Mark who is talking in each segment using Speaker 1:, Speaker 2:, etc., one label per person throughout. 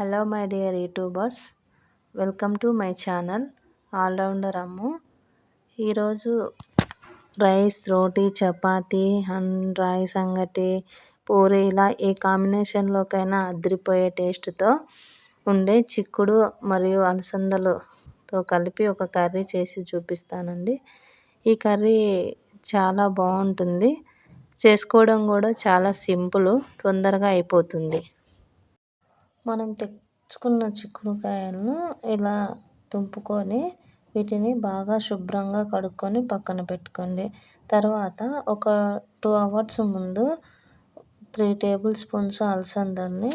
Speaker 1: Hello my dear YouTubers welcome to my channel allrounder Ammu ఈరోజు rice రోటీ చపాతి and rice అంగటి పూరి ఇలా ఏ కాంబినేషన్లోకైనా అదిరిపోయే టేస్ట్తో ఉండే చిక్కుడు మరియు అలసందలతో కలిపి ఒక కర్రీ చేసి చూపిస్తానండి ఈ కర్రీ చాలా బాగుంటుంది చేసుకోవడం కూడా చాలా సింపుల్ తొందరగా అయిపోతుంది మనం తెచ్చుకున్న చిక్కుడుకాయలను ఇలా తుంపుకొని వీటిని బాగా శుభ్రంగా కడుక్కొని పక్కన పెట్టుకోండి తర్వాత ఒక టూ అవర్స్ ముందు త్రీ టేబుల్ స్పూన్స్ అలసందల్ని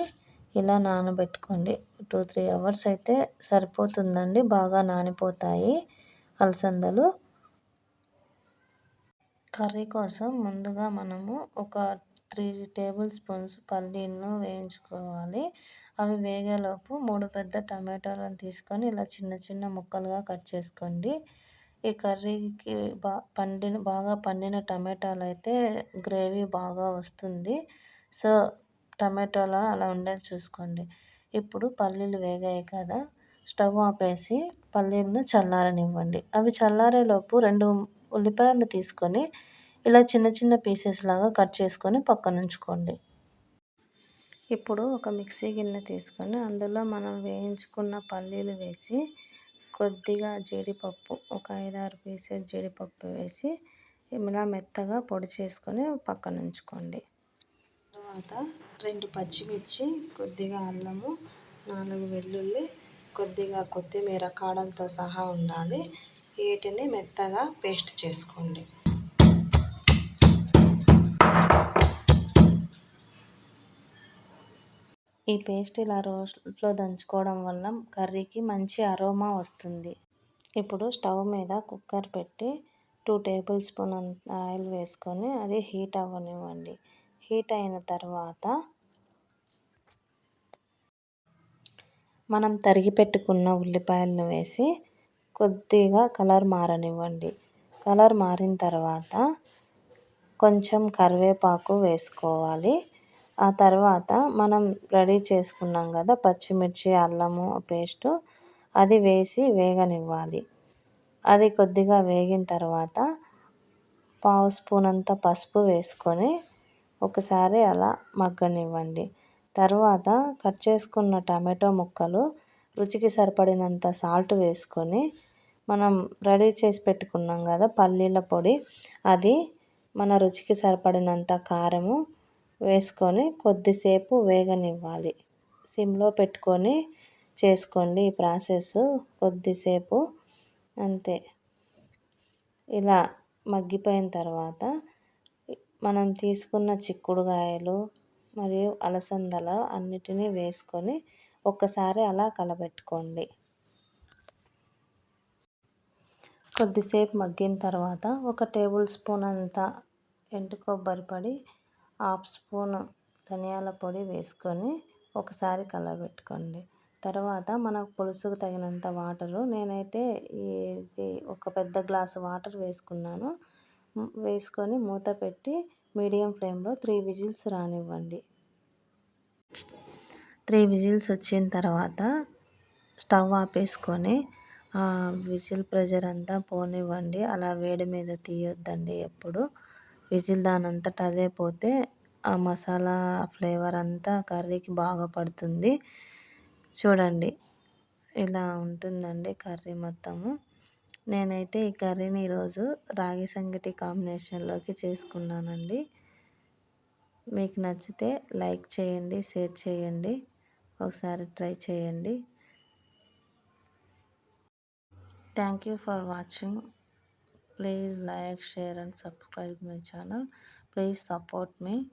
Speaker 1: ఇలా నానబెట్టుకోండి టూ త్రీ అవర్స్ అయితే సరిపోతుందండి బాగా నానిపోతాయి అలసందలు కర్రీ కోసం ముందుగా మనము ఒక త్రీ టేబుల్ స్పూన్స్ పల్లీలను వేయించుకోవాలి అవి వేగేలోపు మూడు పెద్ద టమాటాలను తీసుకొని ఇలా చిన్న చిన్న ముక్కలుగా కట్ చేసుకోండి ఈ కర్రీకి బా పండిన బాగా పండిన టమాటాలు అయితే గ్రేవీ బాగా వస్తుంది సో టమాటాలు అలా ఉండేది చూసుకోండి ఇప్పుడు పల్లీలు వేగాయి కదా స్టవ్ ఆపేసి పల్లీలను చల్లారనివ్వండి అవి చల్లారేలోపు రెండు ఉల్లిపాయలు తీసుకొని ఇలా చిన్న చిన్న పీసెస్ లాగా కట్ చేసుకొని పక్కన ఉంచుకోండి ఇప్పుడు ఒక మిక్సీ గిన్నె తీసుకొని అందులో మనం వేయించుకున్న పల్లీలు వేసి కొద్దిగా జీడిపప్పు ఒక ఐదారు పీసెస్ జీడిపప్పు వేసి ఇలా మెత్తగా పొడి చేసుకొని పక్కన ఉంచుకోండి తర్వాత రెండు పచ్చిమిర్చి కొద్దిగా అల్లము నాలుగు వెల్లుల్లి కొద్దిగా కొత్తిమీర కాడంతో సహా ఉండాలి వీటిని మెత్తగా పేస్ట్ చేసుకోండి ఈ పేస్ట్ ఇలా రోస్లో దంచుకోవడం వల్ల కర్రీకి మంచి అరోమా వస్తుంది ఇప్పుడు స్టవ్ మీద కుక్కర్ పెట్టి టూ టేబుల్ స్పూన్ ఆయిల్ వేసుకొని అది హీట్ అవ్వనివ్వండి హీట్ అయిన తర్వాత మనం తరిగి పెట్టుకున్న ఉల్లిపాయలను వేసి కొద్దిగా కలర్ మారనివ్వండి కలర్ మారిన తర్వాత కొంచెం కరివేపాకు వేసుకోవాలి ఆ తర్వాత మనం రెడీ చేసుకున్నాం కదా పచ్చిమిర్చి అల్లము పేస్టు అది వేసి వేగనివ్వాలి అది కొద్దిగా వేగిన తర్వాత పావు స్పూన్ అంత పసుపు వేసుకొని ఒకసారి అలా మగ్గనివ్వండి తర్వాత కట్ చేసుకున్న టమాటో ముక్కలు రుచికి సరిపడినంత సాల్ట్ వేసుకొని మనం రెడీ చేసి పెట్టుకున్నాం కదా పల్లీల పొడి అది మన రుచికి సరిపడినంత కారము వేసుకొని కొద్దిసేపు వేగనివ్వాలి సిమ్లో పెట్టుకొని చేసుకోండి ఈ ప్రాసెస్ కొద్దిసేపు అంతే ఇలా మగ్గిపోయిన తర్వాత మనం తీసుకున్న చిక్కుడుగాయలు మరియు అలసందల అన్నిటినీ వేసుకొని ఒక్కసారి అలా కలబెట్టుకోండి కొద్దిసేపు మగ్గిన తర్వాత ఒక టేబుల్ స్పూన్ అంత ఎండు కొబ్బరి పొడి హాఫ్ స్పూన్ ధనియాల పొడి వేసుకొని ఒకసారి కలబెట్టుకోండి తర్వాత మనకు పులుసుకు తగినంత వాటరు నేనైతే ఇది ఒక పెద్ద గ్లాసు వాటర్ వేసుకున్నాను వేసుకొని మూత పెట్టి మీడియం ఫ్లేమ్లో త్రీ విజిల్స్ రానివ్వండి త్రీ విజిల్స్ వచ్చిన తర్వాత స్టవ్ ఆపేసుకొని విజిల్ ప్రెజర్ అంతా పోనివ్వండి అలా వేడి మీద తీయొద్దండి ఎప్పుడు విజిల్ దానంతట అదే పోతే ఆ మసాలా ఫ్లేవర్ అంతా కర్రీకి బాగా పడుతుంది చూడండి ఇలా ఉంటుందండి కర్రీ మొత్తము నేనైతే ఈ కర్రీని ఈరోజు రాగి సంగటి కాంబినేషన్లోకి చేసుకున్నానండి మీకు నచ్చితే లైక్ చేయండి షేర్ చేయండి ఒకసారి ట్రై చేయండి thank you for watching Please like, share and subscribe my channel. Please support me.